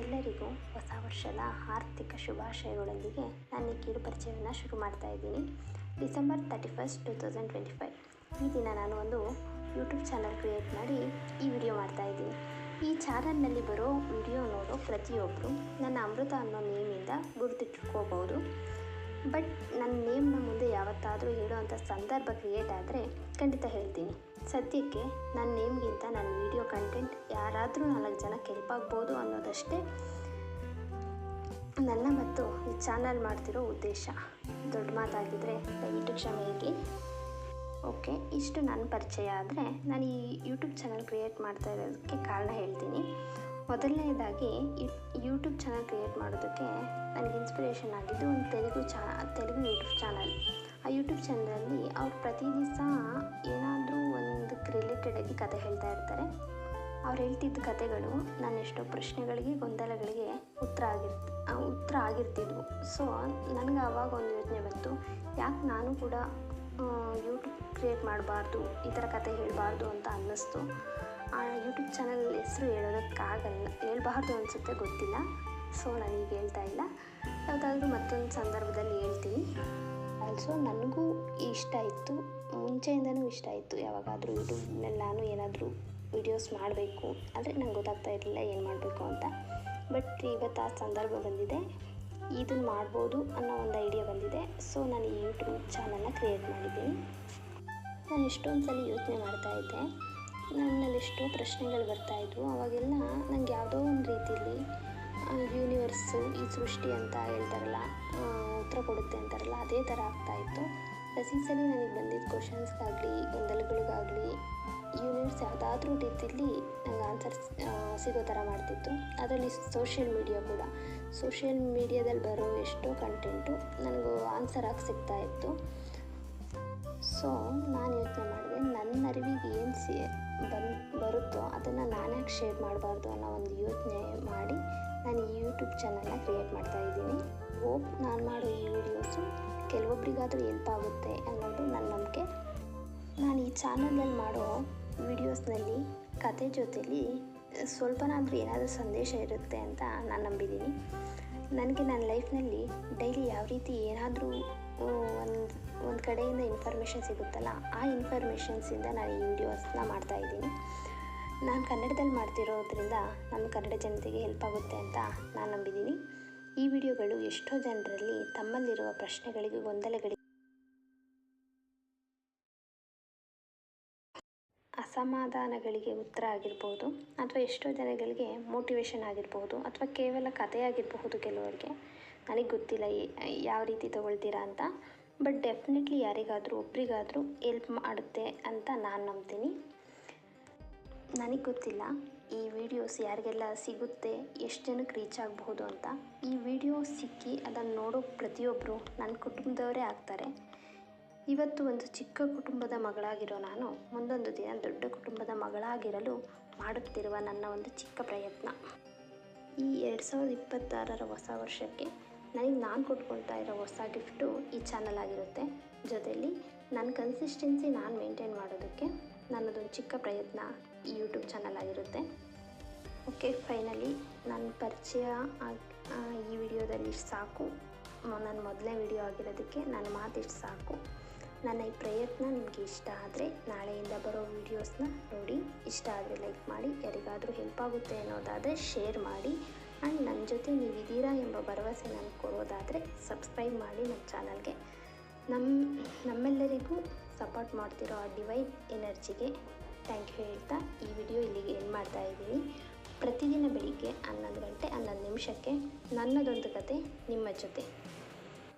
ಎಲ್ಲರಿಗೂ ಹೊಸ ವರ್ಷದ ಆರ್ಥಿಕ ಶುಭಾಶಯಗಳೊಂದಿಗೆ ನಾನು ಈ ಕಿರು ಪರಿಚಯವನ್ನು ಶುರು ಮಾಡ್ತಾ ಇದ್ದೀನಿ. December thirty first two thousand twenty five ಈ ದಿನ ನಾನು ಒಂದು ಯೂಟ್ಯೂಬ್ ಚಾನಲ್ ಕ್ರಿಯೇಟ್ ಮಾಡಿ ಈ ವಿಡಿಯೋ ಮಾಡ್ತಾ ಇದ್ದೀನಿ. ಈ ಚಾನಲ್ನಲ್ಲಿ ಬರೋ ವಿಡಿಯೋ ನೋಡೋ ಪ್ರತಿಯೊಬ್ಬರು ನನ್ನ ಅಮೃತ ಅನ್ನೋ ನೇಮಿಂದ ಗುರುತಿಟ್ಕೋಬೋದು ಬಟ್ ನನ್ನ ನೇಮ್ನ ಮುಂದೆ ಯಾವತ್ತಾದರೂ ಹೇಳುವಂಥ ಸಂದರ್ಭ ಕ್ರಿಯೇಟ್ ಆದರೆ ಖಂಡಿತ ಹೇಳ್ತೀನಿ. ಸದ್ಯಕ್ಕೆ ನನ್ನ ನೇಮ್ಗಿಂತ ನನ್ನ ವಿಡಿಯೋ ಕಂಟೆಂಟ್ ಯಾರಾದರೂ ನಾಲ್ಕು ಜನಕ್ಕೆ ಹೆಲ್ಪ್ ಆಗ್ಬೋದು ಅನ್ನೋದಷ್ಟೇ ನನ್ನ ಮತ್ತು ಈ ಚಾನಲ್ ಮಾಡ್ತಿರೋ ಉದ್ದೇಶ. ದೊಡ್ಡ ಮಾತಾಗಿದ್ದರೆ ದಯವಿಟ್ಟು ಕ್ಷಮೆ ಇರಲಿ ಓಕೆ ಇಷ್ಟು ನನ್ನ ಪರಿಚಯ ಆದರೆ ನಾನು ಈ ಯೂಟ್ಯೂಬ್ ಚಾನಲ್ ಕ್ರಿಯೇಟ್ ಮಾಡ್ತಾ ಇರೋದಕ್ಕೆ ಕಾರಣ ಹೇಳ್ತೀನಿ. ಮೊದಲನೇದಾಗಿ ಯೂಟ್ಯೂಬ್ ಚಾನಲ್ ಕ್ರಿಯೇಟ್ ಮಾಡೋದಕ್ಕೆ ನನಗೆ ಇನ್ಸ್ಪಿರೇಷನ್ ಆಗಿದ್ದು ಒಂದು ತೆಲುಗು ಚಾ ತೆಲುಗು ಯೂಟ್ಯೂಬ್ ಚಾನಲ್ ಆ ಯೂಟ್ಯೂಬ್ ಚಾನಲಲ್ಲಿ ಅವ್ರು ಪ್ರತಿ ದಿವಸ ಏನಾದರೂ ಒಂದಕ್ಕೆ ರಿಲೇಟೆಡ್ ಆಗಿ ಕತೆ ಹೇಳ್ತಾ ಇರ್ತಾರೆ. ಅವ್ರು ಹೇಳ್ತಿದ್ದ ಕತೆಗಳು ನಾನು ಎಷ್ಟೋ ಪ್ರಶ್ನೆಗಳಿಗೆ, ಗೊಂದಲಗಳಿಗೆ ಉತ್ತರ ಆಗಿರ್ ಉತ್ತರ ಆಗಿರ್ತಿದ್ವು. ಸೊ ನನಗೆ ಆವಾಗ ಒಂದು ಯೋಚನೆ ಬಂತು, ಯಾಕೆ ನಾನು ಕೂಡ ಯೂಟ್ಯೂಬ್ ಕ್ರಿಯೇಟ್ ಮಾಡಬಾರ್ದು, ಈ ಥರ ಕತೆ ಹೇಳಬಾರ್ದು ಅಂತ ಅನ್ನಿಸ್ತು. ಆ ಯೂಟ್ಯೂಬ್ ಚಾನಲ್ ಹೆಸರು ಹೇಳೋದಕ್ಕಾಗಲ್ಲ, ಹೇಳ್ಬಾರ್ದು ಅನಿಸುತ್ತೆ, ಗೊತ್ತಿಲ್ಲ. ಸೊ ಈಗ ಹೇಳ್ತಾ ಇಲ್ಲ. ಯಾವುದಾದ್ರೂ ಮತ್ತೊಂದು ಸಂದರ್ಭದಲ್ಲಿ ಹೇಳ್ತೀನಿ. ಆಲ್ಸೋ ನನಗೂ ಇಷ್ಟ ಇತ್ತು ಮುಂಚೆಯಿಂದನೂ ಇಷ್ಟ ಇತ್ತು ಯಾವಾಗಾದರೂ ಯೂಟ್ಯೂಬ್ನಲ್ಲಿ ನಾನು ಏನಾದರೂ ವಿಡಿಯೋಸ್ ಮಾಡಬೇಕು. ಅಂದರೆ ನಂಗೆ ಗೊತ್ತಾಗ್ತಾ ಇರಲಿಲ್ಲ ಏನು ಮಾಡಬೇಕು ಅಂತ. ಬಟ್ ಇವತ್ತು ಆ ಸಂದರ್ಭ ಬಂದಿದೆ. ಇದನ್ನು ಮಾಡ್ಬೋದು ಅನ್ನೋ ಒಂದು ಐಡಿಯಾ ಬಂದಿದೆ. ಸೊ ನಾನು ಈ ಯೂಟ್ಯೂಬ್ ಚಾನಲ್ನ ಕ್ರಿಯೇಟ್ ಮಾಡಿದ್ದೀನಿ. ನಾನು ಎಷ್ಟೊಂದು ಸಲ ಯೋಚನೆ ಮಾಡ್ತಾ ಇದ್ದೆ. ನನ್ನಲ್ಲಿ ಎಷ್ಟೋ ಪ್ರಶ್ನೆಗಳು ಬರ್ತಾಯಿದ್ವು ಅವಾಗೆಲ್ಲ ನನಗೆ ಯಾವುದೋ ಒಂದು ರೀತಿಯಲ್ಲಿ ಯೂನಿವರ್ಸು ಈ ಸೃಷ್ಟಿ ಅಂತ ಹೇಳ್ತಾರಲ್ಲ ಉತ್ತರ ಕೊಡುತ್ತೆ ಅಂತಾರಲ್ಲ, ಅದೇ ಥರ ಆಗ್ತಾಯಿತ್ತು ಪ್ರತಿ ಸಲ ನನಗೆ ಬಂದಿದ್ದ ಕ್ವಶನ್ಸ್ಗಾಗಲಿ ಗೊಂದಲಗಳಿಗಾಗಲಿ ಯೂನಿವರ್ಸ್ ಯಾವುದಾದ್ರೂ ರೀತಿಯಲ್ಲಿ ನಂಗೆ ಆನ್ಸರ್ಸ್ ಸಿಗೋ ಥರ ಮಾಡ್ತಿತ್ತು. ಅದರಲ್ಲಿ ಸೋಷಿಯಲ್ ಮೀಡಿಯಾ ಕೂಡ. ಸೋಷಿಯಲ್ ಮೀಡಿಯಾದಲ್ಲಿ ಬರೋ ಎಷ್ಟೋ ಕಂಟೆಂಟು ನನಗೂ ಆನ್ಸರ್ ಆಗಿ ಸಿಗ್ತಾ ಇತ್ತು. ಸೊ ನಾನು ಯೋಚನೆ ಮಾಡಿದೆ, ನನ್ನ ಅರಿವಿಗೆ ಸಿ ಬನ್ ಬರುತ್ತೋ ಅದನ್ನು ನಾನ್ಯಾಕೆ ಶೇರ್ ಮಾಡಬಾರ್ದು ಅನ್ನೋ ಒಂದು ಯೋಚನೆ ಮಾಡಿ ನಾನು ಈ ಯೂಟ್ಯೂಬ್ ಚಾನಲ್ನ ಕ್ರಿಯೇಟ್ ಮಾಡ್ತಾ ಇದ್ದೀನಿ. ಹೋಪ್ ನಾನು ಮಾಡೋ ಈ ವಿಡಿಯೋಸು ಕೆಲವೊಬ್ಬರಿಗಾದರೂ ಹೆಲ್ಪ್ ಆಗುತ್ತೆ ಅನ್ನೋದು ನನ್ನ ನಂಬಿಕೆ. ನಾನು ಈ ಚಾನಲಲ್ಲಿ ಮಾಡೋ ವಿಡಿಯೋಸ್ನಲ್ಲಿ ಕತೆ ಜೊತೆಲಿ ಸ್ವಲ್ಪನಾದರೂ ಏನಾದರೂ ಸಂದೇಶ ಇರುತ್ತೆ ಅಂತ ನಾನು ನಂಬಿದ್ದೀನಿ. ನನಗೆ ನನ್ನ ಲೈಫ್ನಲ್ಲಿ ಡೈಲಿ ಯಾವ ರೀತಿ ಏನಾದರೂ ಒಂದು ಒಂದು ಕಡೆಯಿಂದ ಇನ್ಫಾರ್ಮೇಷನ್ ಸಿಗುತ್ತಲ್ಲ, ಆ ಇನ್ಫಾರ್ಮೇಷನ್ಸಿಂದ ನಾನು ಈ ವಿಡಿಯೋಸ್ನ ಮಾಡ್ತಾಯಿದ್ದೀನಿ ನಾನು ಕನ್ನಡದಲ್ಲಿ ಮಾಡ್ತಿರೋದ್ರಿಂದ ನಮ್ಮ ಕನ್ನಡ ಜನತೆಗೆ ಹೆಲ್ಪ್ ಆಗುತ್ತೆ ಅಂತ ನಾನು ನಂಬಿದ್ದೀನಿ. ಈ ವಿಡಿಯೋಗಳು ಎಷ್ಟೋ ಜನರಲ್ಲಿ ತಮ್ಮಲ್ಲಿರುವ ಪ್ರಶ್ನೆಗಳಿಗೆ ಗೊಂದಲಗಳಿಗೆ ಅಸಮಾಧಾನಗಳಿಗೆ ಉತ್ತರ ಆಗಿರ್ಬೋದು ಅಥವಾ ಎಷ್ಟೋ ಜನಗಳಿಗೆ ಮೋಟಿವೇಶನ್ ಆಗಿರ್ಬೋದು ಅಥವಾ ಕೇವಲ ಕಥೆಯಾಗಿರಬಹುದು ಕೆಲವರಿಗೆ. ನನಗೆ ಗೊತ್ತಿಲ್ಲ ಯಾವ ರೀತಿ ತೊಗೊಳ್ತೀರಾ ಅಂತ. ಬಟ್ ಡೆಫಿನೆಟ್ಲಿ ಯಾರಿಗಾದರೂ, ಒಬ್ರಿಗಾದರೂ ಎಲ್ಪ್ ಮಾಡುತ್ತೆ ಅಂತ ನಾನು ನಂಬ್ತೀನಿ. ನನಗೆ ಗೊತ್ತಿಲ್ಲ ಈ ವಿಡಿಯೋಸ್ ಯಾರಿಗೆಲ್ಲ ಸಿಗುತ್ತೆ, ಎಷ್ಟು ಜನಕ್ಕೆ ರೀಚ್ ಆಗಬಹುದು ಅಂತ. ಈ ವಿಡಿಯೋ ಸಿಕ್ಕಿ ಅದನ್ನು ನೋಡೋ ಪ್ರತಿಯೊಬ್ಬರು ನನ್ನ ಕುಟುಂಬದವರೇ ಆಗ್ತಾರೆ. ಇವತ್ತು ಒಂದು ಚಿಕ್ಕ ಕುಟುಂಬದ ಮಗಳಾಗಿರೋ ನಾನು ಮುಂದೊಂದು ದಿನ ದೊಡ್ಡ ಕುಟುಂಬದ ಮಗಳಾಗಿರಲು ಮಾಡುತ್ತಿರುವ ನನ್ನ ಒಂದು ಚಿಕ್ಕ ಪ್ರಯತ್ನ. ಈ ಎರಡು ಸಾವಿರದ ಇಪ್ಪತ್ತಾರರ ಹೊಸ ವರ್ಷಕ್ಕೆ ನನಗೆ ನಾನು ಕೊಟ್ಕೊಳ್ತಾ ಇರೋ ಹೊಸ ಗಿಫ್ಟು ಈ ಚಾನಲ್ ಆಗಿರುತ್ತೆ. ಜೊತೆಯಲ್ಲಿ ನನ್ನ ಕನ್ಸಿಸ್ಟೆನ್ಸಿ ನಾನು ಮೇಂಟೈನ್ ಮಾಡೋದಕ್ಕೆ ನನ್ನದೊಂದು ಚಿಕ್ಕ ಪ್ರಯತ್ನ ಈ ಯೂಟ್ಯೂಬ್ ಚಾನಲ್ ಆಗಿರುತ್ತೆ. ಓಕೆ ಫೈನಲಿ ನನ್ನ ಪರಿಚಯ ಈ ವಿಡಿಯೋದಲ್ಲಿ ಸಾಕು. ನನ್ನ ಮೊದಲನೇ ವಿಡಿಯೋ ಆಗಿರೋದಕ್ಕೆ ನನ್ನ ಮಾತಿಷ್ಟು ಸಾಕು. ನನ್ನ ಈ ಪ್ರಯತ್ನ ನಿಮಗೆ ಇಷ್ಟ ಆದರೆ ನಾಳೆಯಿಂದ ಬರೋ ವೀಡಿಯೋಸ್ನ ನೋಡಿ, ಇಷ್ಟ ಆದರೆ ಲೈಕ್ ಮಾಡಿ, ಯಾರಿಗಾದರೂ ಹೆಲ್ಪ್ ಆಗುತ್ತೆ ಅನ್ನೋದಾದರೆ ಶೇರ್ ಮಾಡಿ. ಆ್ಯಂಡ್ ನನ್ನ ಜೊತೆ ನೀವಿದ್ದೀರಾ ಎಂಬ ಭರವಸೆ ನನಗೆ ಕೊಡೋದಾದರೆ ಸಬ್ಸ್ಕ್ರೈಬ್ ಮಾಡಿ ನಮ್ಮ ಚಾನಲ್ಗೆ ನಮ್ಮ ನಮ್ಮೆಲ್ಲರಿಗೂ ಸಪೋರ್ಟ್ ಮಾಡ್ತಿರೋ ಆ ಡಿವೈನ್ ಎನರ್ಜಿಗೆ ಥ್ಯಾಂಕ್ ಯು ಹೇಳ್ತಾ ಈ ವಿಡಿಯೋ ಇಲ್ಲಿಗೆ ಏನು ಮಾಡ್ತಾ ಇದ್ದೀನಿ. ಪ್ರತಿದಿನ ಬೆಳಿಗ್ಗೆ ಹನ್ನೊಂದು ಗಂಟೆ ಹನ್ನೊಂದು ನಿಮಿಷಕ್ಕೆ ನನ್ನದೊಂದು ಕತೆ ನಿಮ್ಮ ಜೊತೆ.